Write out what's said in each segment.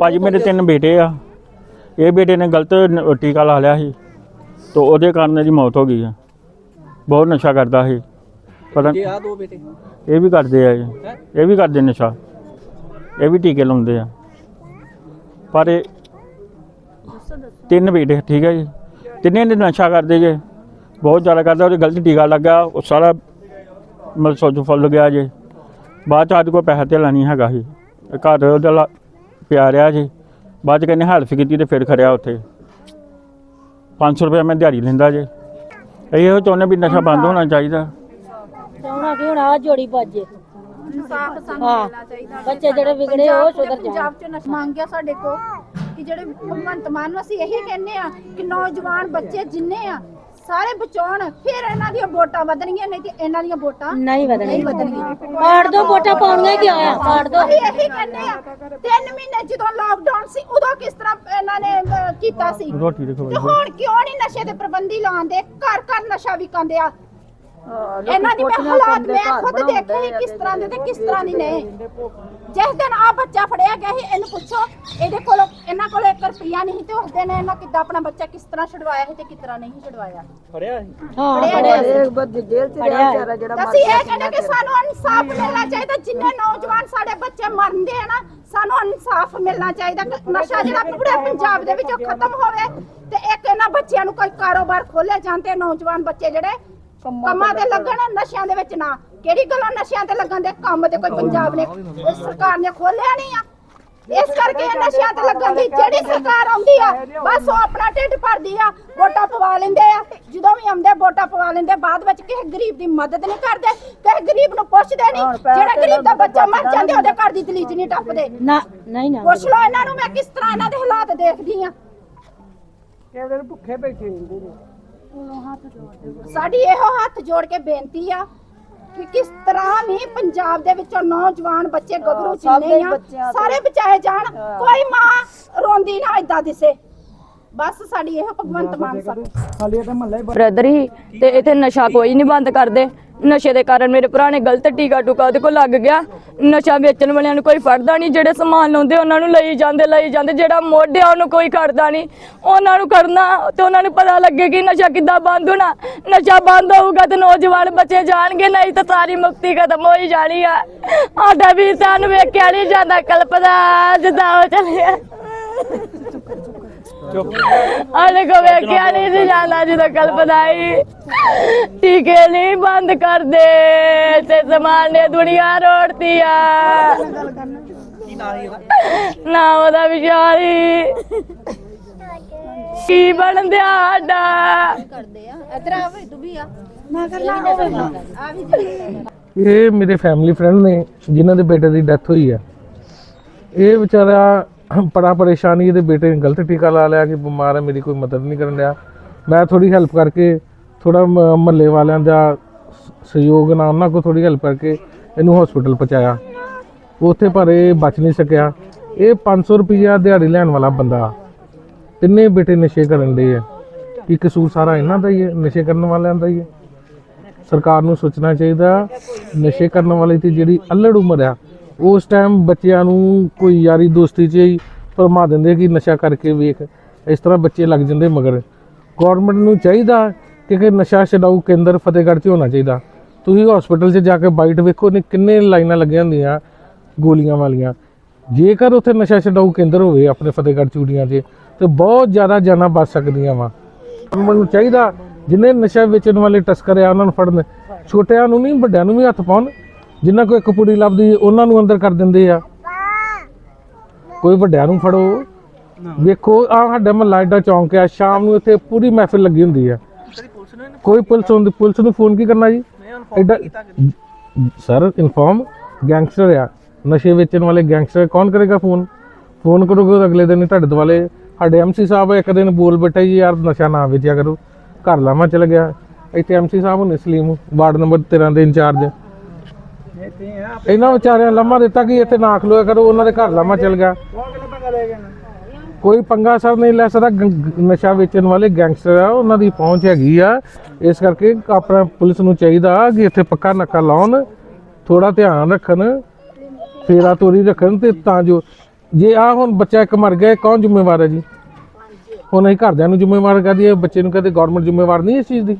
ਭਾਜੀ ਮੇਰੇ ਤਿੰਨ ਬੇਟੇ ਆ। ਇਹ ਬੇਟੇ ਨੇ ਗਲਤ ਨ- ਟੀਕਾ ਲਾ ਲਿਆ ਸੀ। ਤੇ ਉਹਦੇ ਕਾਰਨ ਇਹਦੀ ਮੌਤ ਹੋ ਗਈ ਆ। ਬਹੁਤ ਨਸ਼ਾ ਕਰਦਾ ਸੀ। ਪਤਾ ਇਹ ਆ ਦੋ ਬੇਟੇ? ਇਹ ਵੀ ਕਰਦੇ ਆ ਜੀ ਹੈ? ਇਹ ਵੀ ਕਰਦੇ ਨਸ਼ਾ। ਇਹ ਵੀ ਟੀਕੇ ਲਾਉਂਦੇ ਆ। ਪਰ ਇਹ ਤਿੰਨ ਬੇਟੇ ਠੀਕ ਹੈ ਜੀ। ਤਿੰਨੇ ਨੇ ਨਸ਼ਾ ਕਰਦੇ ਜੇ। ਬਹੁਤ ਜ਼ਿਆਦਾ ਕਰਦਾ ਉਹਦੇ ਗਲਤ ਟੀਕਾ ਲੱਗਾ ਉਹ ਸਾਰਾ ਮਤਲਬ ਸੋਚ ਫੁੱਲ ਗਿਆ ਜੇ। ਬਾਅਦ ਚ ਆਦ ਕੋਈ ਪੈਸਾ ਧੇਲਾ ਨਹੀਂ ਹੈਗਾ ਸੀ। ਘਰ ਉਹਦਾ ਲਾ- ਪਿਆ ਰਿਹਾ ਜੀ। ਬਾਅਦ ਚ ਕਹਿੰਦੇ ਹੈਲਪ ਕੀਤੀ ਤੇ ਫਿਰ ਖੜਿਆ ਉੱਥੇ। 500 ਰੁਪਏ ਮੈਂ ਦਿਹਾੜੀ ਲੈਂਦਾ ਜੇ। ਇਹ ਚਾਹੁੰਦੇ ਵੀ ਨਸ਼ਾ ਬੰਦ ਹੋਣਾ ਚਾਹੀਦਾ। ਚਾਹਣਾ ਕਿ ਹੁਣ? ਆ ਜੋੜੀ ਬਾਜੇ ਇਨਸਾਫ ਸਾਨੂੰ ਹਾਂ। ਮਿਲਣਾ ਚਾਹੀਦਾ ਬੱਚੇ ਜਿਹੜੇ ਵਿਗੜੇ ਉਹ ਸੁਧਰ ਜਾਣ। ਪੰਜਾਬ ਚ ਨਸ਼ਾ ਮੰਗਿਆ ਸਾਡੇ ਕੋ ਕਿ ਜਿਹੜੇ ਭਗਵੰਤ ਮਾਨ ਨੂੰ ਅਸੀਂ ਇਹੀ ਕਹਿੰਦੇ ਆ ਕਿ ਨੌਜਵਾਨ ਬੱਚੇ ਜਿੰਨੇ ਆ ਸਾਰੇ ਬਚਾਉਣ ਫਿਰ ਇਹਨਾਂ ਦੀਆਂ ਵੋਟਾਂ ਵਧਣਗੀਆਂ ਨਹੀਂ ਤੇ ਇਹਨਾਂ ਦੀਆਂ ਵੋਟਾਂ ਨਹੀਂ ਨਹੀਂ ਵਧਣਗੀਆਂ। ਪਾੜ ਦੋ ਵੋਟਾਂ ਪਾਉਣੀਆਂ ਕਿ ਆਇਆ? ਪਾੜ ਦੋ। ਅਸੀਂ ਇਹੀ ਕਹਿੰਦੇ ਆ ਤਿੰਨ ਮਹੀਨੇ ਜਦੋਂ ਲਾਕਡਾਊਨ ਸੀ ਉਦੋਂ ਕਿਸ ਤਰ੍ਹਾਂ ਇਹਨਾਂ ਨੇ ਅਹ, ਕੀਤਾ ਸੀ? ਰੋਟੀ ਦੇਖੋ ਤੇ ਹੁਣ ਕਿਉਂ ਨਹੀਂ ਨਸ਼ੇ ਦੇ ਪ੍ਰਬੰਧੀ ਲਾਉਂਦੇ? ਘਰ ਘਰ ਨਸ਼ਾ ਵਿਕਾਉਂਦੇ ਆ। ਇਹਨਾਂ ਦੀ ਮੈਂ ਹਾਲਾਤ ਮੈਂ ਖੁਦ ਦੇਖੇ ਸੀ ਕਿਸ ਤਰ੍ਹਾਂ ਦੇ ਤੇ ਕਿਸ ਤਰ੍ਹਾਂ ਦੀ ਨੇ ਜਿਸ ਦਿਨ ਆ ਬੱਚਾ ਫੜਿਆ ਗਿਆ ਸੀ ਇਹਨੂੰ ਪੁੱਛੋ ਇਹਦੇ ਕੋਲ ਇਹਨਾਂ ਕੋਲ 1 ਰੁਪਿਆ ਨਹੀਂ ਤੇ ਉਸ ਦਿਨ ਇਹਨਾਂ ਕਿੱਦਾਂ ਆਪਣਾ ਬੱਚਾ ਕਿਸ ਤਰ੍ਹਾਂ ਛੁਡਵਾਇਆ ਸੀ ਤੇ ਕਿਸ ਤਰ੍ਹਾਂ ਨਹੀਂ ਛੁਡਵਾਇਆ। ਫੜਿਆ ਸੀ? ਹਾਂ ਫੜਿਆ ਸੀ। ਬੱਦ ਜੇਲ੍ਹ ਚ ਰਿਹਾ ਵਿਚਾਰਾ ਜਿਹੜਾ ਤਾਂ ਅਸੀਂ ਇਹ ਕਹਿੰਦੇ ਕਿ ਸਾਨੂੰ ਇਨਸਾਫ ਮਿਲਣਾ ਚਾਹੀਦਾ ਜਿੰਨੇ ਨੌਜਵਾਨ ਸਾਡੇ ਬੱਚੇ ਮਰਦੇ ਆ ਨਾ ਸਾਨੂੰ ਇਨਸਾਫ ਮਿਲਣਾ ਚਾਹੀਦਾ। ਕਿ ਨਸ਼ਾ ਜਿਹੜਾ ਪੂਰੇ ਪੰਜਾਬ ਦੇ ਵਿੱਚੋਂ ਖਤਮ ਹੋਵੇ ਤੇ ਇੱਕ ਇਹਨਾਂ ਬੱਚਿਆਂ ਨੂੰ ਕੋਈ ਕਾਰੋਬਾਰ ਖੋਲੇ ਜਾਂਦੇ ਨੌਜਵਾਨ ਬੱਚੇ ਜਿਹੜੇ ਕੰਮਾਂ ਤੇ ਲੱਗਣ ਨਸ਼ਿਆਂ ਦੇ ਵਿੱਚ ਨਾ। ਕਿਹੜੀ ਗੱਲੋਂ ਨਸ਼ਿਆਂ ਤੇ ਲੱਗਣ ਦੇ? ਕੰਮ ਤੇ ਕੋਈ ਪੰਜਾਬ ਨੇ ਇਹ ਸਰਕਾਰ ਨੇ ਖੋਲਿਆ ਨਹੀਂ ਆ। ਇਸ ਕਰਕੇ ਇਹ ਨਸ਼ਿਆਂ ਤੇ ਲੱਗਣ ਦੀ ਜਿਹੜੀ ਸਰਕਾਰ ਆਉਂਦੀ ਆ ਬਸ ਉਹ ਆਪਣਾ ਢਿੱਡ ਭਰਦੀ ਆ ਵੋਟਾਂ ਪਵਾ ਲੈਂਦੇ ਆ। ਜਦੋਂ ਵੀ ਆਉਂਦੇ ਵੋਟਾਂ ਪਵਾ ਲੈਂਦੇ ਬਾਅਦ ਵਿੱਚ ਕਿਸੇ ਗਰੀਬ ਦੀ ਮਦਦ ਨਹੀਂ ਕਰਦੇ ਕਿਸੇ ਗਰੀਬ ਨੂੰ ਪੁੱਛਦੇ ਨਹੀਂ। ਜਿਹੜਾ ਗਰੀਬ ਦਾ ਬੱਚਾ ਮਰ ਜਾਂਦੇ ਉਹਦੇ ਘਰ ਦੀ ਦਲੀਜ ਨਹੀਂ ਟੱਪਦੇ। ਨਾ ਨਹੀਂ ਨਾ। ਪੁੱਛ ਲਓ ਇਹਨਾਂ ਨੂੰ ਮੈਂ ਕਿਸ ਤਰ੍ਹਾਂ ਇਹਨਾਂ ਦੇ ਹਾਲਾਤ ਦੇਖਦੀ ਆ। ਦਿਨ ਭੁੱਖੇ ਬੈਠੇ ਰਹਿੰਦੇ ਨੇ। ਸਾਡੀ ਇਹੋ ਹੱਥ ਜੋੜ ਕੇ ਬੇਨਤੀ ਆ ਕਿ ਕਿਸ ਤਰ੍ਹਾਂ ਵੀ ਪੰਜਾਬ ਦੇ ਵਿੱਚੋਂ ਨੌਜਵਾਨ ਬੱਚੇ ਗੱਭਰੂ ਜਿੰਨੇ ਆ ਸਾਰੇ ਬਚਾਏ ਜਾਣ ਕੋਈ ਮਾਂ ਰੋਂਦੀ ਨਾ ਏਦਾਂ ਦਿਸੇ। ਬਸ ਸਾਡੀ ਇਹੋ ਭਗਵੰਤ ਮਾਨ ਸਾਹਿਬ। ਬ੍ਰਦਰ ਹੀ ਤੇ ਇਥੇ ਨਸ਼ਾ ਕੋਈ ਨਹੀਂ ਬੰਦ ਕਰਦੇ। ਨਸ਼ੇ ਦੇ ਕਾਰਨ ਮੇਰੇ ਭਰਾ ਨੇ ਗਲਤ ਟੀਕਾ ਟੁਕਾ ਉਹਦੇ ਕੋਲ ਲੱਗ ਗਿਆ। ਨਸ਼ਾ ਵੇਚਣ ਵਾਲਿਆਂ ਨੂੰ ਕੋਈ ਫੜਦਾ ਨਹੀਂ, ਜਿਹੜੇ ਸਮਾਨ ਲਾਉਂਦੇ ਉਹਨਾਂ ਨੂੰ ਲਈ ਜਾਂਦੇ ਲਈ ਜਾਂਦੇ, ਜਿਹੜਾ ਮੋਢਿਆ ਉਹਨੂੰ ਕੋਈ ਕਰਦਾ ਨਹੀਂ। ਉਹਨਾਂ ਨੂੰ ਕਰਨਾ ਤੇ ਉਹਨਾਂ ਨੂੰ ਪਤਾ ਲੱਗੇ ਕਿ ਨਸ਼ਾ ਕਿੱਦਾਂ ਬੰਦ ਹੋਣਾ। ਨਸ਼ਾ ਬੰਦ ਹੋਊਗਾ ਤੇ ਨੌਜਵਾਨ ਬੱਚੇ ਜਾਣਗੇ, ਨਹੀਂ ਤਾਂ ਸਾਰੀ ਮੁਕਤੀ ਖਤਮ ਹੋਈ ਜਾਣੀ ਆ। ਸਾਡਾ ਵੀ ਸਾਨੂੰ ਵੇਖਿਆ ਨਹੀਂ ਜਾਂਦਾ ਕਲਪਦਾ ਜਿੱਦਾਂ ਉਹ ਚੱਲਿਆ। ਆਲੇ ਕੋ ਵੇਖਿਆ ਨਹੀਂ ਸੀ ਜਾਂਦਾ ਜਦੋਂ ਕਲਪਦਾਈ ਟੀਕੇ ਨਹੀਂ ਬੰਦ ਕਰਦੇ ਤੇ ਸਮਾਨ ਦੁਨੀਆ ਰੋੜਤੀ ਆ। ਨਾ ਉਹਦਾ ਵਿਚਾਰੀ ਕੀ ਬਣਦਿਆ ਸਾਡਾ। ਕਰਦੇ ਆ ਇਧਰ ਆ ਵੀ ਤੂੰ ਵੀ ਆ ਨਾ ਕਰਨਾ ਹੋਵੇ ਆ ਵੀ ਇਹ ਮੇਰੇ ਫੈਮਿਲੀ ਫਰੈਂਡ ਨੇ, ਜਿਨ੍ਹਾਂ ਦੇ ਬੇਟੇ ਦੀ ਡੈਥ ਹੋਈ ਹੈ ਇਹ ਵਿਚਾਰਾ ਬੜਾ ਪਰੇਸ਼ਾਨੀ, ਇਹਦੇ ਬੇਟੇ ਨੇ ਗਲਤ ਟੀਕਾ ਲਾ ਲਿਆ ਕਿ ਬਿਮਾਰ ਹੈ, ਮੇਰੀ ਕੋਈ ਮਦਦ ਨਹੀਂ ਕਰਨ ਰਿਹਾ ਮੈਂ ਥੋੜੀ ਹੈਲਪ ਕਰਕੇ ਥੋੜਾ ਮਹੱਲੇ ਵਾਲਿਆਂ ਦਾ ਸਹਿਯੋਗ ਨਾਲ ਉਹਨਾਂ ਕੋ ਥੋੜੀ ਹੈਲਪ ਕਰਕੇ ਇਹਨੂੰ ਹਸਪੀਟਲ ਪਹੁੰਚਾਇਆ। ਉੱਥੇ ਪਰ ਇਹ ਬਚ ਨਹੀਂ ਸਕਿਆ। ਇਹ 500 ਰੁਪਈਆ ਦਿਹਾੜੀ ਲੈਣ ਵਾਲਾ ਬੰਦਾ, ਤਿੰਨੇ ਬੇਟੇ ਨਸ਼ੇ ਕਰਨ ਦੇ ਆ। ਕਿ ਕਸੂਰ ਸਾਰਾ ਇਹਨਾਂ ਦਾ ਹੀ ਹੈ? ਨਸ਼ੇ ਕਰਨ ਵਾਲਿਆਂ ਦਾ ਹੀ ਹੈ। ਸਰਕਾਰ ਨੂੰ ਸੋਚਣਾ ਚਾਹੀਦਾ, ਨਸ਼ੇ ਕਰਨ ਵਾਲੇ ਤੇ ਜਿਹੜੀ ਅਲੜ ਉਮਰ ਆ ਉਸ ਟਾਈਮ ਬੱਚਿਆਂ ਨੂੰ ਕੋਈ ਯਾਰੀ ਦੋਸਤੀ 'ਚ ਹੀ ਫਰਮਾ ਦਿੰਦੇ ਕਿ ਨਸ਼ਾ ਕਰਕੇ ਵੇਖ, ਇਸ ਤਰ੍ਹਾਂ ਬੱਚੇ ਲੱਗ ਜਾਂਦੇ ਮਗਰ। ਗਵਰਨਮੈਂਟ ਨੂੰ ਚਾਹੀਦਾ ਕਿ ਨਸ਼ਾ ਛਡਾਊ ਕੇਂਦਰ ਫਤਿਹਗੜ੍ਹ 'ਚ ਹੋਣਾ ਚਾਹੀਦਾ। ਤੁਸੀਂ ਹਸਪੀਟਲ 'ਚ ਜਾ ਕੇ ਬਾਈਟ ਵੇਖੋ ਨੇ, ਕਿੰਨੇ ਲਾਈਨਾਂ ਲੱਗੀਆਂ ਹੁੰਦੀਆਂ ਗੋਲੀਆਂ ਵਾਲੀਆਂ। ਜੇਕਰ ਉੱਥੇ ਨਸ਼ਾ ਛਡਾਊ ਕੇਂਦਰ ਹੋਵੇ ਆਪਣੇ ਫਤਿਹਗੜ੍ਹ ਚੂੜੀਆਂ 'ਚ ਤੇ ਬਹੁਤ ਜ਼ਿਆਦਾ ਜਾਨਾਂ ਬਚ ਸਕਦੀਆਂ ਵਾ। ਗਵਰਨਮੈਂਟ ਨੂੰ ਚਾਹੀਦਾ ਜਿੰਨੇ ਨਸ਼ਾ ਵੇਚਣ ਵਾਲੇ ਤਸਕਰ ਆ, ਉਹਨਾਂ ਨੂੰ ਫੜਨ। ਛੋਟਿਆਂ ਨੂੰ ਨਹੀਂ ਵੱਡਿਆਂ ਨੂੰ ਵੀ ਹੱਥ ਪਾਉਣ। ਜਿਨ੍ਹਾਂ ਕੋਈ ਇੱਕ ਪੁੜੀ ਲੱਭਦੀ ਉਹਨਾਂ ਨੂੰ ਅੰਦਰ ਕਰ ਦਿੰਦੇ ਆ। ਕੋਈ ਵੱਡਿਆਂ ਨੂੰ ਫੜੋ। ਵੇਖੋ ਆ ਸਾਡੇ ਮਹੱਲਾ ਏਡਾ ਚੌਂਕ ਆ ਸ਼ਾਮ ਨੂੰ ਇੱਥੇ ਪੂਰੀ ਮਹਿਫਿਲ ਲੱਗੀ ਹੁੰਦੀ ਆ। ਕਦੀ ਪੁਲਿਸ ਨੇ ਕੋਈ ਪੁਲਿਸ ਨੂੰ ਫੋਨ ਕੀ ਕਰਨਾ ਜੀ? ਕਿ ਸਰ ਇਨਫੋਰਮ ਗੈਂਗਸਟਰ ਆ। ਨਸ਼ੇ ਵੇਚਣ ਵਾਲੇ ਗੈਂਗਸਟਰ ਕੌਣ ਕਰੇਗਾ ਫੋਨ? ਫੋਨ ਕਰੋਗੇ ਅਗਲੇ ਦਿਨ ਤੁਹਾਡੇ ਦੁਆਲੇ। ਸਾਡੇ ਐਮਸੀ ਸਾਹਿਬ ਇੱਕ ਦਿਨ ਬੋਲ ਬੈਠਾ ਜੀ ਯਾਰ ਨਸ਼ਾ ਨਾ ਵੇਚਿਆ ਕਰੋ। ਘਰ ਲਾਵਾਂ ਚਲ ਗਿਆ। ਇੱਥੇ ਐਮਸੀ ਸਾਹਿਬ ਹੁੰਦੇ ਸਲੀਮ ਵਾਰਡ ਨੰਬਰ 13 ਦੇ ਇੰਚਾਰਜ। ਇਹਨਾਂ ਵਿਚਾਰਿਆਂ ਲੰਮਾ ਦਿੱਤਾ ਕਿ ਇੱਥੇ ਨਾ ਖਲੋਇਆ ਕਰੋ, ਉਹਨਾਂ ਦੇ ਘਰ ਲਾਵਾਂ ਚਲ ਗਿਆ। ਕੋਈ ਪੰਗਾ ਸਰ ਨਹੀਂ ਲੈ ਸਕਦਾ ਨਸ਼ਾ ਵੇਚਣ ਵਾਲੇ ਗੈਂਗਸਟਰ ਆ, ਉਹਨਾਂ ਦੀ ਪਹੁੰਚ ਹੈਗੀ ਆ। ਇਸ ਕਰਕੇ ਆਪਣਾ ਪੁਲਿਸ ਨੂੰ ਚਾਹੀਦਾ ਕਿ ਇੱਥੇ ਪੱਕਾ ਨੱਕਾ ਲਾਉਣ ਥੋੜਾ ਧਿਆਨ ਰੱਖਣ, ਫੇਰਾ ਤੋਰੀ ਰੱਖਣ ਤੇ ਤਾਂ ਜੋ, ਜੇ ਆ ਹੁਣ ਬੱਚਾ ਇੱਕ ਮਰ ਗਿਆ ਕੌਣ ਜ਼ਿੰਮੇਵਾਰ ਹੈ ਜੀ? ਹੁਣ ਅਸੀਂ ਘਰਦਿਆਂ ਨੂੰ ਜ਼ਿੰਮੇਵਾਰ ਕਰ ਦਈਏ ਬੱਚੇ ਨੂੰ ਕਹਦੇ ਗਵਰਨਮੈਂਟ ਜ਼ਿੰਮੇਵਾਰ ਨਹੀਂ ਇਸ ਚੀਜ਼ ਦੀ।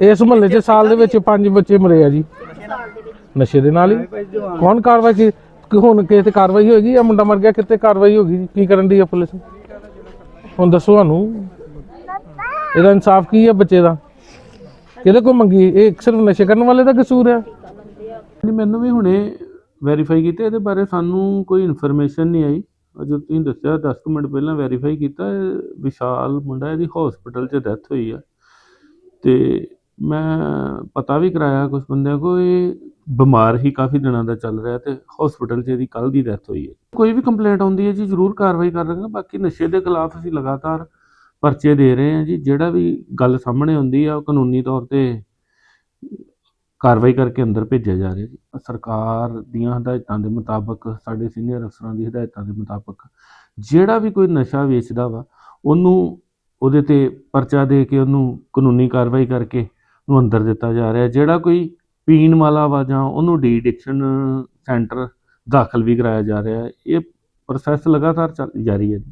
ਇਸ ਮੁਹੱਲੇ 'ਚ ਸਾਲ ਦੇ ਵਿੱਚ ਪੰਜ ਬੱਚੇ ਮਰੇ ਆ ਜੀ। ਨਸ਼ੇ ਦੇ ਨਾਲ ਹੀ। ਕੌਣ ਕਾਰਵਾਈ ਕੀ ਕਿ ਹੁਣ ਕਿਸੇ ਤੇ ਕਾਰਵਾਈ ਹੋਏਗੀ ਜਾਂ ਮੁੰਡਾ ਮਰ ਗਿਆ, ਕਿਤੇ ਕਾਰਵਾਈ ਹੋਗੀ? ਜੀ? ਕੀ ਕਰਨ ਦੀ ਹੈ ਪੁਲਿਸ? ਹੁਣ ਦੱਸੋ ਸਾਨੂੰ। ਇਹਦਾ ਇਨਸਾਫ ਕੀ ਹੈ ਬੱਚੇ ਦਾ? ਕਿਹਦੇ ਕੋ ਮੰਗੀ? ਇਹ ਸਿਰਫ ਨਸ਼ੇ ਕਰਨ ਵਾਲੇ ਦਾ ਕਸੂਰ ਹੈ ਨਹੀਂ, ਮੈਨੂੰ ਵੀ ਹੁਣੇ ਵੈਰੀਫਾਈ ਕੀਤਾ, ਇਹਦੇ ਬਾਰੇ ਸਾਨੂੰ ਕੋਈ ਇਨਫੋਰਮੇਸ਼ਨ ਨਹੀਂ ਆਈ। ਅਜੇ ਤੁਸੀਂ ਦੱਸਿਆ 10 ਮਿੰਟ ਪਹਿਲਾਂ ਵੈਰੀਫਾਈ ਕੀਤਾ ਵਿਸ਼ਾਲ ਮੁੰਡਾ, ਇਹਦੀ ਹਸਪੀਟਲ 'ਚ ਡੈਥ ਹੋਈ ਆ। ਤੇ ਮੈਂ ਪਤਾ ਵੀ ਕਰਾਇਆ ਕੁਛ ਬੰਦਿਆਂ ਕੋਲ, ਇਹ ਬਿਮਾਰ ਹੀ ਕਾਫੀ ਦਿਨਾਂ ਦਾ ਚੱਲ ਰਿਹਾ ਅਤੇ ਹੋਸਪਿਟਲ 'ਚ ਇਹਦੀ ਕੱਲ੍ਹ ਦੀ ਡੈਥ ਹੋਈ ਹੈ। ਕੋਈ ਵੀ ਕੰਪਲੇਂਟ ਆਉਂਦੀ ਹੈ ਜੀ, ਜ਼ਰੂਰ ਕਾਰਵਾਈ ਕਰ ਰਹੇ ਬਾਕੀ ਨਸ਼ੇ ਦੇ ਖਿਲਾਫ ਅਸੀਂ ਲਗਾਤਾਰ ਪਰਚੇ ਦੇ ਰਹੇ ਹਾਂ ਜੀ, ਜਿਹੜਾ ਵੀ ਗੱਲ ਸਾਹਮਣੇ ਆਉਂਦੀ ਆ, ਉਹ ਕਾਨੂੰਨੀ ਤੌਰ ਤੇ ਕਾਰਵਾਈ ਕਰਕੇ ਅੰਦਰ ਭੇਜਿਆ ਜਾ ਰਿਹਾ ਜੀ। ਸਰਕਾਰ ਦੀਆਂ ਹਦਾਇਤਾਂ ਦੇ ਮੁਤਾਬਕ, ਸਾਡੇ ਸੀਨੀਅਰ ਅਫਸਰਾਂ ਦੀ ਹਦਾਇਤਾਂ ਦੇ ਮੁਤਾਬਕ, ਜਿਹੜਾ ਵੀ ਕੋਈ ਨਸ਼ਾ ਵੇਚਦਾ ਵਾ, ਉਹਨੂੰ ਉਹਦੇ ਤੇ ਪਰਚਾ ਦੇ ਕੇ ਉਹਨੂੰ ਕਾਨੂੰਨੀ ਕਾਰਵਾਈ ਕਰਕੇ ਉਹਨੂੰ ਅੰਦਰ ਦਿੱਤਾ ਜਾ ਰਿਹਾ। ਜਿਹੜਾ ਕੋਈ ਪੀਣ ਵਾਲਾ ਵਾ ਜਾਂ ਉਹਨੂੰ ਡੀ ਐਡਿਕਸ਼ਨ ਸੈਂਟਰ ਦਾਖਲ ਵੀ ਕਰਾਇਆ ਜਾ ਰਿਹਾ ਇਹ ਪ੍ਰੋਸੈਸ ਲਗਾਤਾਰ ਚੱਲ ਜਾਰੀ ਹੈ ਜੀ।